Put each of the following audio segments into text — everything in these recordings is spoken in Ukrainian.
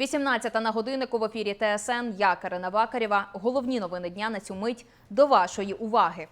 18 на годиннику в ефірі ТСН. Я Карина Вакарєва. Головні новини дня на цю мить до вашої уваги.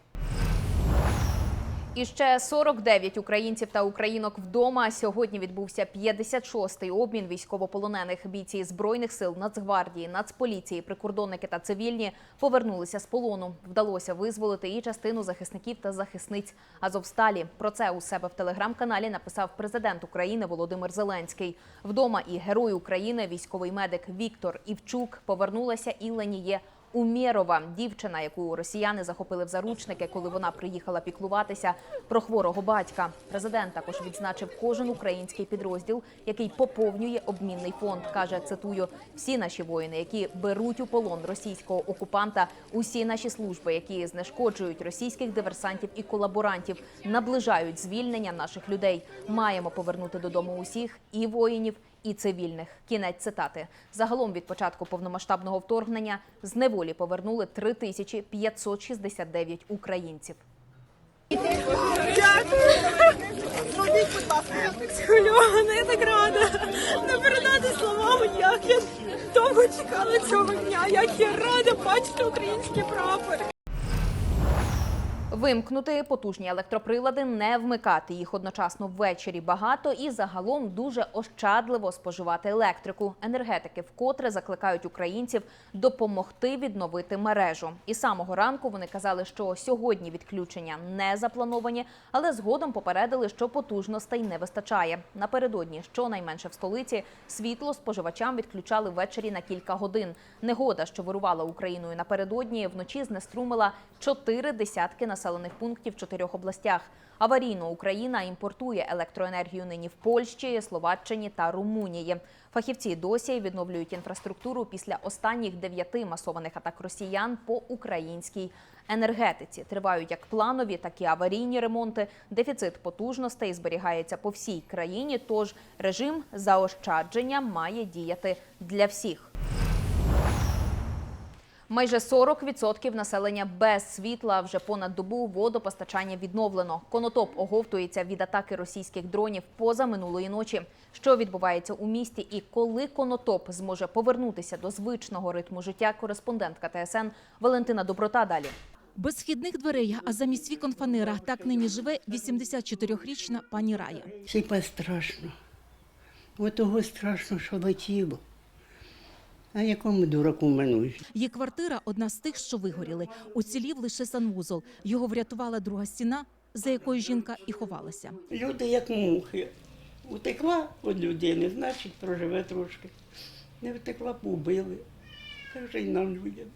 І ще 49 українців та українок вдома. Сьогодні відбувся 56-й обмін військовополонених. Бійці збройних сил, Нацгвардії, Нацполіції, прикордонники та цивільні повернулися з полону. Вдалося визволити і частину захисників та захисниць Азовсталі. Про це у себе в телеграм-каналі написав президент України Володимир Зеленський. Вдома і герой України, військовий медик Віктор Івчук повернулася і Леніє Умєрова, дівчина, яку росіяни захопили в заручники, коли вона приїхала піклуватися про хворого батька. Президент також відзначив кожен український підрозділ, який поповнює обмінний фонд. каже, цитую: всі наші воїни, які беруть у полон російського окупанта, усі наші служби, які знешкоджують російських диверсантів і колаборантів, наближають звільнення наших людей. Маємо повернути додому усіх і воїнів, і цивільних. Кінець цитати. Загалом від початку повномасштабного вторгнення з неволі повернули 3569 українців. Зробіть, будь ласка, я так схвильована, я так рада. Не передати словами, як я довго чекала цього дня, як я рада бачити український прапор. Вимкнути потужні електроприлади, не вмикати їх одночасно ввечері багато і загалом дуже ощадливо споживати електрику. Енергетики вкотре закликають українців допомогти відновити мережу. І самого ранку вони казали, що сьогодні відключення не заплановані, але згодом попередили, що потужностей не вистачає. Напередодні, щонайменше в столиці, світло споживачам відключали ввечері на кілька годин. Негода, що вирувала Україною напередодні, вночі знеструмила чотири десятки населених пунктів чотирьох областях. Аварійно Україна імпортує електроенергію нині в Польщі, Словаччині та Румунії. Фахівці досі відновлюють інфраструктуру після останніх дев'яти масованих атак росіян по українській енергетиці. Тривають як планові, так і аварійні ремонти. Дефіцит потужностей зберігається по всій країні. Тож режим заощадження має діяти для всіх. Майже 40% населення без світла вже понад добу водопостачання відновлено. Конотоп оговтується від атаки російських дронів поза минулої ночі. Що відбувається у місті і коли Конотоп зможе повернутися до звичного ритму життя? Кореспондентка ТСН Валентина Доброта далі. Без східних дверей, а замість вікон фанера так нині живе 84-річна пані Рая. Сипа страшно. От того страшно, що летіло. А якому дураку минуєш? Її квартира одна з тих, що вигоріли. Уцілів лише санвузол. Його врятувала друга стіна, за якою жінка і ховалася. Люди як мухи. Утекла від людини, значить проживе трошки. Не втекла, побили. Так вже й нам людям.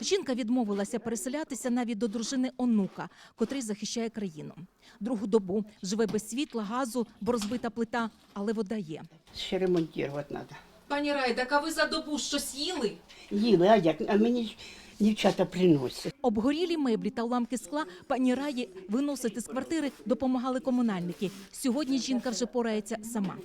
Жінка відмовилася переселятися навіть до дружини онука, котрий захищає країну. Другу добу живе без світла, газу, бо розбита плита, але вода є. Ще ремонтувати треба. Пані Рай, так а ви за добу щось їли? Їли, а як? А мені ж дівчата приносять. Обгорілі меблі та уламки скла пані Раї виносити з квартири допомагали комунальники. Сьогодні жінка вже порається сама.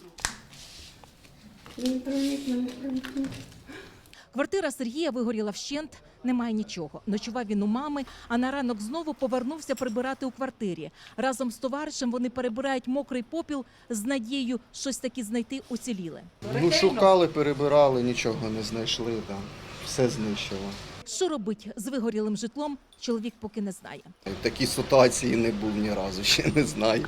Квартира Сергія вигоріла вщент, немає нічого. Ночував він у мами, а на ранок знову повернувся прибирати у квартирі. Разом з товаришем вони перебирають мокрий попіл з надією щось таки знайти уціліле. Ну, шукали, перебирали, нічого не знайшли, там. все знищило. Що робить з вигорілим житлом, чоловік поки не знає. В такій ситуації не був ні разу, ще не знаю.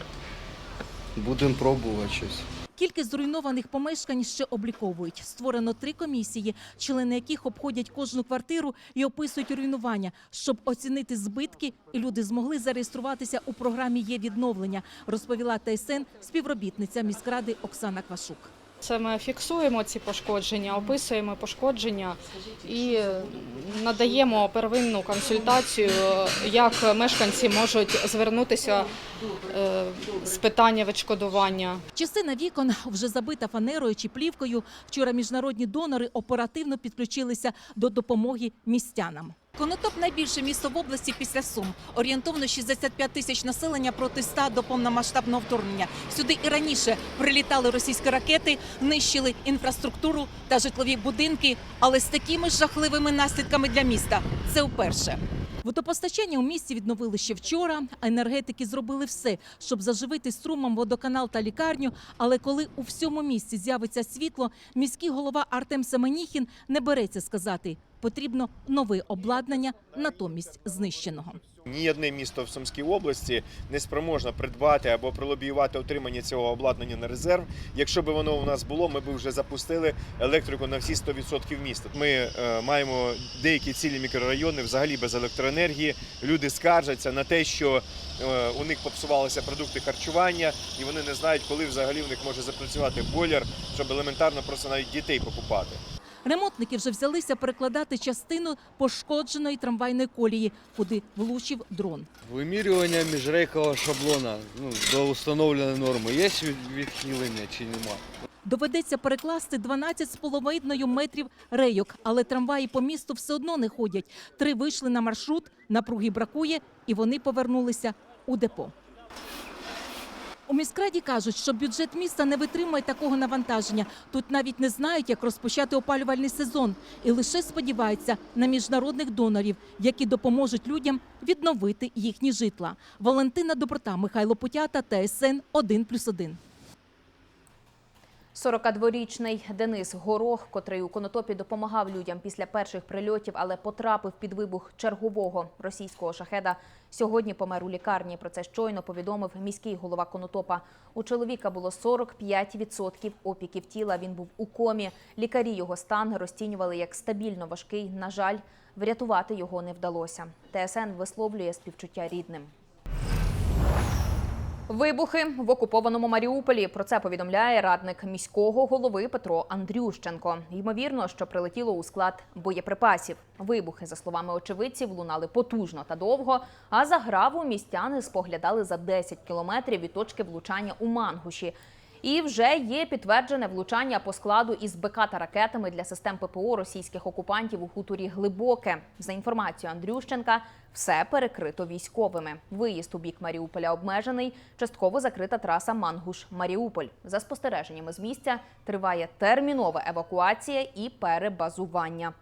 Будемо пробувати щось. Кількість зруйнованих помешкань ще обліковують. Створено три комісії, члени яких обходять кожну квартиру і описують руйнування, щоб оцінити збитки, і люди змогли зареєструватися у програмі є відновлення, розповіла ТСН співробітниця міськради Оксана Квашук. Це ми фіксуємо ці пошкодження, описуємо пошкодження і надаємо первинну консультацію, як мешканці можуть звернутися е, з питання відшкодування. Частина вікон вже забита фанерою чи плівкою. Вчора міжнародні донори оперативно підключилися до допомоги містянам. Конотоп найбільше місто в області після Сум. Орієнтовно 65 тисяч населення проти 100 до повномасштабного вторгнення. Сюди і раніше прилітали російські ракети, нищили інфраструктуру та житлові будинки, але з такими ж жахливими наслідками для міста. Це вперше. Водопостачання у місті відновили ще вчора. Енергетики зробили все, щоб заживити струмом водоканал та лікарню. Але коли у всьому місті з'явиться світло, міський голова Артем Семеніхін не береться сказати. Потрібно нове обладнання натомість знищеного. Ні одне місто в Сумській області не спроможно придбати або пролобіювати отримання цього обладнання на резерв. Якщо б воно у нас було, ми б вже запустили електрику на всі 100% міста. Ми е, маємо деякі цілі мікрорайони взагалі без електроенергії. Люди скаржаться на те, що е, у них попсувалися продукти харчування, і вони не знають, коли взагалі в них може запрацювати бойлер, щоб елементарно просто навіть дітей покупати. Ремонтники вже взялися перекладати частину пошкодженої трамвайної колії, куди влучив дрон. Вимірювання міжрейкового шаблона ну, до установленої норми. Є від- відхилення чи нема? Доведеться перекласти 12,5 метрів рейок, але трамваї по місту все одно не ходять. Три вийшли на маршрут, напруги бракує, і вони повернулися у депо. У міськраді кажуть, що бюджет міста не витримує такого навантаження. Тут навіть не знають, як розпочати опалювальний сезон, і лише сподіваються на міжнародних донорів, які допоможуть людям відновити їхні житла. Валентина Доброта, Михайло Путята, ТСН 1+,1. 42-річний Денис Горох, котрий у Конотопі допомагав людям після перших прильотів, але потрапив під вибух чергового російського шахеда. Сьогодні помер у лікарні. Про це щойно повідомив міський голова Конотопа. У чоловіка було 45% опіків тіла. Він був у комі. Лікарі його стан розцінювали як стабільно важкий. На жаль, врятувати його не вдалося. ТСН висловлює співчуття рідним. Вибухи в окупованому Маріуполі. Про це повідомляє радник міського голови Петро Андрющенко. Ймовірно, що прилетіло у склад боєприпасів. Вибухи, за словами очевидців, лунали потужно та довго. А за граву містяни споглядали за 10 кілометрів від точки влучання у Мангуші. І вже є підтверджене влучання по складу із БК та ракетами для систем ППО російських окупантів у хуторі Глибоке. За інформацією Андрющенка, все перекрито військовими. Виїзд у бік Маріуполя обмежений. Частково закрита траса Мангуш-Маріуполь. За спостереженнями з місця триває термінова евакуація і перебазування.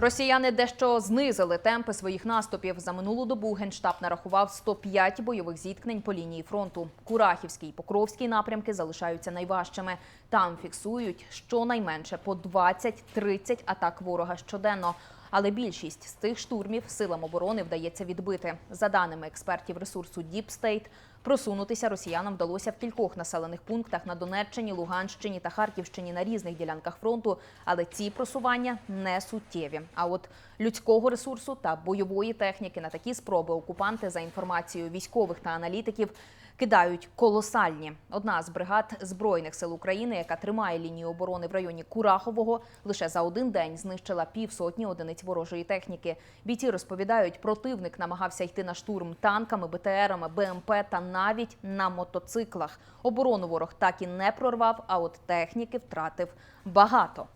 Росіяни дещо знизили темпи своїх наступів. За минулу добу генштаб нарахував 105 бойових зіткнень по лінії фронту. Курахівський і Покровський напрямки залишаються найважчими. Там фіксують щонайменше по 20-30 атак ворога щоденно. Але більшість з цих штурмів силам оборони вдається відбити. За даними експертів ресурсу Deep State, просунутися росіянам вдалося в кількох населених пунктах на Донеччині, Луганщині та Харківщині на різних ділянках фронту. Але ці просування не суттєві. А от людського ресурсу та бойової техніки на такі спроби окупанти, за інформацією військових та аналітиків, кидають колосальні. Одна з бригад збройних сил України, яка тримає лінію оборони в районі Курахового, лише за один день знищила півсотні одиниць ворожої техніки. Бійці розповідають, противник намагався йти на штурм танками, БТРами, БМП та навіть на мотоциклах. Оборону ворог так і не прорвав, а от техніки втратив багато.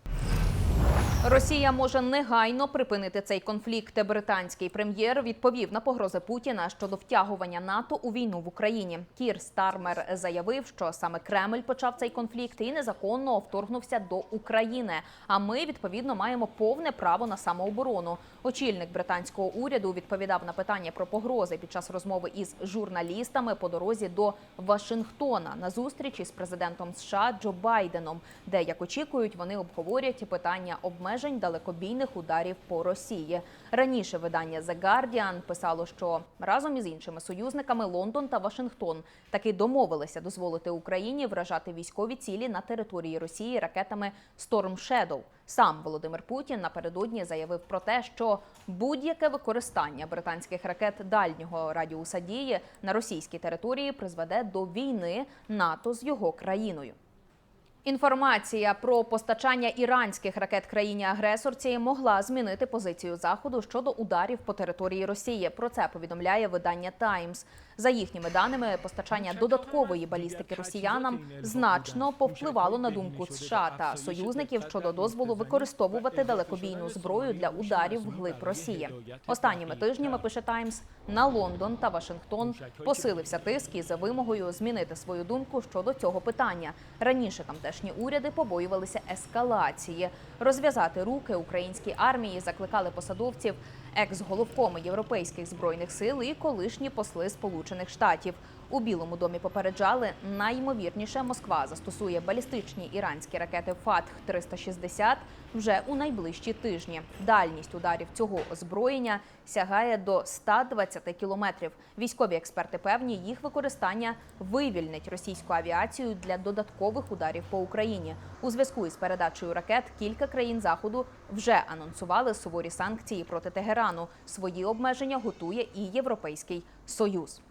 Росія може негайно припинити цей конфлікт. Британський прем'єр відповів на погрози Путіна щодо втягування НАТО у війну в Україні. Кір Стармер заявив, що саме Кремль почав цей конфлікт і незаконно вторгнувся до України. А ми відповідно маємо повне право на самооборону. Очільник британського уряду відповідав на питання про погрози під час розмови із журналістами по дорозі до Вашингтона на зустрічі з президентом США Джо Байденом, де як очікують, вони обговорять питання обмежень далекобійних ударів по Росії. Раніше видання The Guardian писало, що разом із іншими союзниками Лондон та Вашингтон таки домовилися дозволити Україні вражати військові цілі на території Росії ракетами Storm Shadow. Сам Володимир Путін напередодні заявив про те, що будь-яке використання британських ракет дальнього радіуса дії на російській території призведе до війни НАТО з його країною. Інформація про постачання іранських ракет країні-агресорці могла змінити позицію заходу щодо ударів по території Росії. Про це повідомляє видання Таймс. За їхніми даними, постачання додаткової балістики росіянам значно повпливало на думку США та союзників щодо дозволу використовувати далекобійну зброю для ударів вглиб Росії. Останніми тижнями пише Таймс на Лондон та Вашингтон посилився тиск із вимогою змінити свою думку щодо цього питання. Раніше тамтешні уряди побоювалися ескалації. Розв'язати руки українській армії закликали посадовців екс-головкоми європейських збройних сил і колишні посли Сполучених Штатів. У Білому домі попереджали, найімовірніше Москва застосує балістичні іранські ракети Фатх 360 вже у найближчі тижні. Дальність ударів цього озброєння сягає до 120 кілометрів. Військові експерти певні, їх використання вивільнить російську авіацію для додаткових ударів по Україні. У зв'язку із передачею ракет кілька країн заходу вже анонсували суворі санкції проти Тегерану. Свої обмеження готує і Європейський Союз.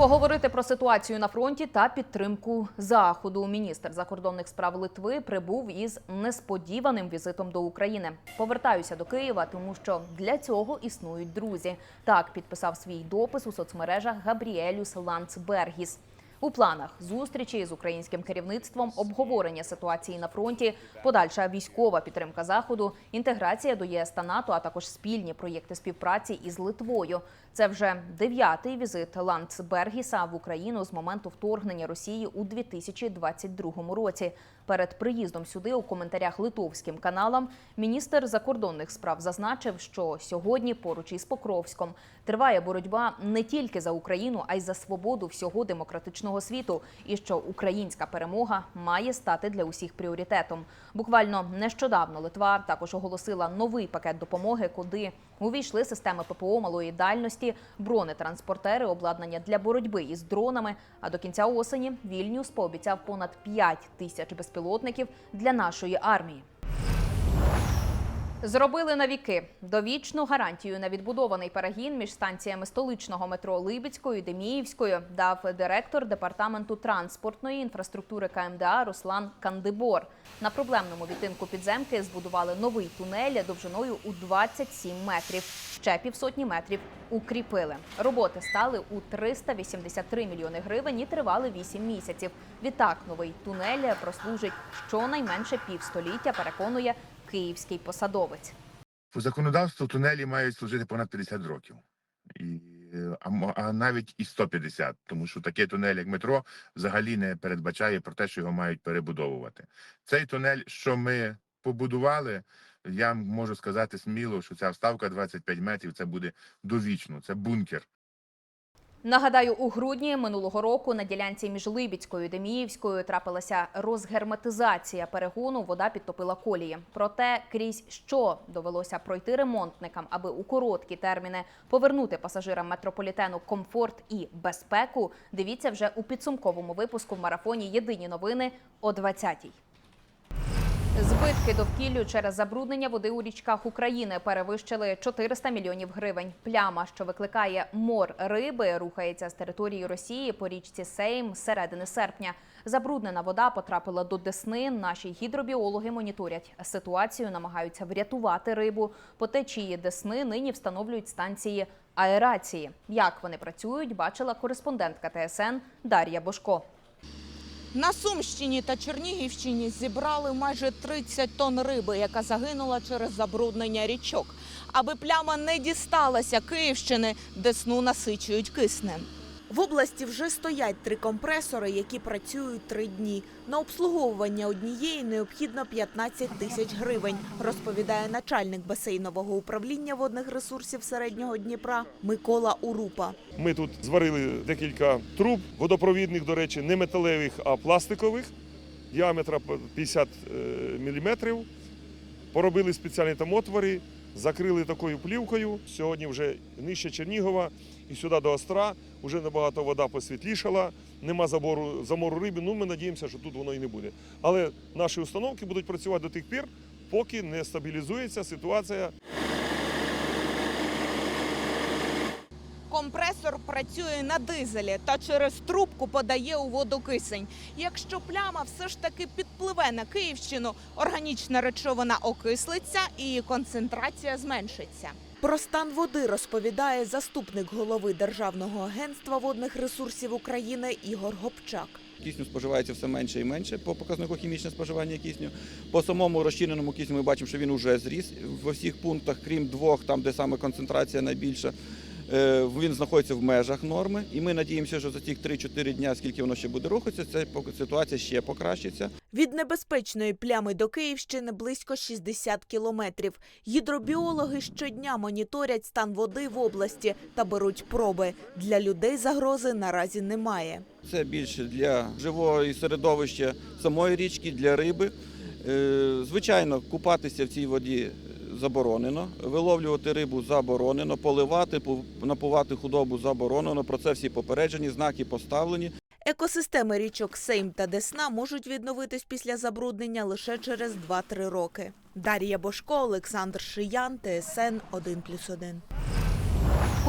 Поговорити про ситуацію на фронті та підтримку заходу. Міністр закордонних справ Литви прибув із несподіваним візитом до України. Повертаюся до Києва, тому що для цього існують друзі. Так підписав свій допис у соцмережах Габріелюс Ланцбергіс. У планах зустрічі з українським керівництвом, обговорення ситуації на фронті, подальша військова підтримка заходу, інтеграція до єС та НАТО, а також спільні проєкти співпраці із Литвою. Це вже дев'ятий візит Ланцбергіса в Україну з моменту вторгнення Росії у 2022 році. Перед приїздом сюди у коментарях литовським каналам міністр закордонних справ зазначив, що сьогодні поруч із Покровськом триває боротьба не тільки за Україну, а й за свободу всього демократичного світу, і що українська перемога має стати для усіх пріоритетом. Буквально нещодавно Литва також оголосила новий пакет допомоги, куди увійшли системи ППО малої дальності, бронетранспортери, обладнання для боротьби із дронами. А до кінця осені Вільнюс пообіцяв понад 5 тисяч безпілотників для нашої армії. Зробили на віки довічну гарантію на відбудований перегін між станціями столичного метро Либідською і Деміївською дав директор департаменту транспортної інфраструктури КМДА Руслан Кандибор. На проблемному відтинку підземки збудували новий тунель довжиною у 27 метрів. Ще півсотні метрів укріпили. Роботи стали у 383 мільйони гривень і тривали 8 місяців. Відтак новий тунель прослужить щонайменше півстоліття. Переконує київський посадовець. По законодавству тунелі мають служити понад 50 років. І, а, а навіть і 150, тому що такий тунель, як метро, взагалі не передбачає про те, що його мають перебудовувати. Цей тунель, що ми побудували, я можу сказати сміло, що ця вставка 25 метрів це буде довічно, це бункер. Нагадаю, у грудні минулого року на ділянці між Либідською і Деміївською трапилася розгерметизація перегону. Вода підтопила колії. Проте крізь що довелося пройти ремонтникам, аби у короткі терміни повернути пасажирам метрополітену комфорт і безпеку. Дивіться вже у підсумковому випуску в марафоні Єдині новини о 20-й. Збитки довкіллю через забруднення води у річках України перевищили 400 мільйонів гривень. Пляма, що викликає мор риби, рухається з території Росії по річці Сейм з середини серпня. Забруднена вода потрапила до Десни. Наші гідробіологи моніторять ситуацію, намагаються врятувати рибу. По течії Десни нині встановлюють станції аерації. Як вони працюють, бачила кореспондентка ТСН Дар'я Бошко. На Сумщині та Чернігівщині зібрали майже 30 тонн риби, яка загинула через забруднення річок. Аби пляма не дісталася Київщини, десну насичують киснем. В області вже стоять три компресори, які працюють три дні. На обслуговування однієї необхідно 15 тисяч гривень, розповідає начальник басейнового управління водних ресурсів середнього Дніпра Микола Урупа. Ми тут зварили декілька труб водопровідних, до речі, не металевих, а пластикових, діаметра 50 мм. Поробили спеціальні там отвори, закрили такою плівкою. Сьогодні вже нижче Чернігова і сюди до Остра вже набагато вода посвітлішала, нема забору, замору риби. Ну, ми надіємося, що тут воно і не буде. Але наші установки будуть працювати до тих пір, поки не стабілізується ситуація Компресор працює на дизелі та через трубку подає у воду кисень. Якщо пляма все ж таки підпливе на Київщину, органічна речовина окислиться і концентрація зменшиться. Про стан води розповідає заступник голови Державного агентства водних ресурсів України Ігор Гопчак. Кисню споживається все менше і менше по показнику хімічне споживання кисню. По самому розчиненому кисню ми бачимо, що він вже зріс в усіх пунктах, крім двох, там де саме концентрація найбільша. Е, Він знаходиться в межах норми, і ми надіємося, що за ті 3-4 дня, скільки воно ще буде рухатися, ця ситуація ще покращиться. Від небезпечної плями до Київщини близько 60 кілометрів. Гідробіологи щодня моніторять стан води в області та беруть проби. Для людей загрози наразі немає. Це більше для живого середовища самої річки, для риби. Е, Звичайно, купатися в цій воді заборонено, виловлювати рибу заборонено, поливати, напувати худобу заборонено. Про це всі попереджені, знаки поставлені. Екосистеми річок Сейм та Десна можуть відновитись після забруднення лише через 2-3 роки. Дар'я Бошко, Олександр Шиян, ТСН 1+,1.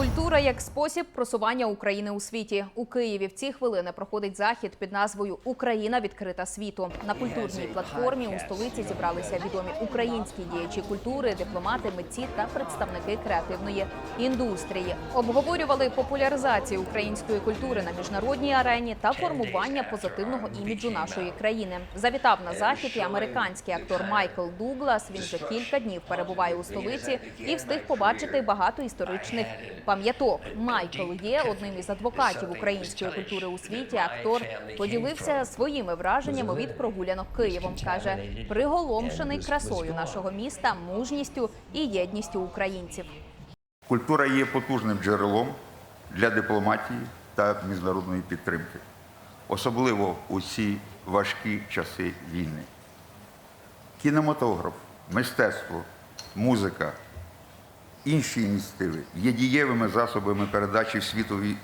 Культура як спосіб просування України у світі. У Києві в ці хвилини проходить захід під назвою Україна відкрита світу. На культурній платформі у столиці зібралися відомі українські діячі культури, дипломати, митці та представники креативної індустрії. Обговорювали популяризацію української культури на міжнародній арені та формування позитивного іміджу нашої країни. Завітав на захід і американський актор Майкл Дуглас. Він вже кілька днів перебуває у столиці і встиг побачити багато історичних пам'яток. Майкл є одним із адвокатів української культури у світі. Актор поділився своїми враженнями від прогулянок Києвом. каже, приголомшений красою нашого міста, мужністю і єдністю українців. Культура є потужним джерелом для дипломатії та міжнародної підтримки, особливо у ці важкі часи війни. Кінематограф, мистецтво, музика, інші ініціативи є дієвими засобами передачі світові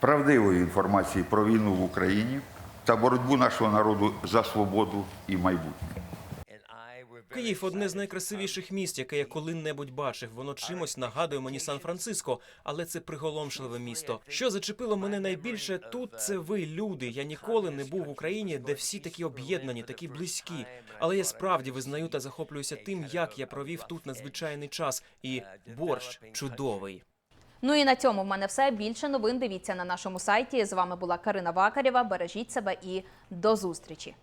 правдивої інформації про війну в Україні та боротьбу нашого народу за свободу і майбутнє. Київ одне з найкрасивіших міст, яке я коли-небудь бачив. Воно чимось нагадує мені Сан-Франциско, але це приголомшливе місто. Що зачепило мене найбільше тут, це ви, люди. Я ніколи не був в Україні, де всі такі об'єднані, такі близькі. Але я справді визнаю та захоплююся тим, як я провів тут надзвичайний час. І борщ чудовий. Ну і на цьому в мене все. Більше новин дивіться на нашому сайті. З вами була Карина Вакарєва. Бережіть себе і до зустрічі.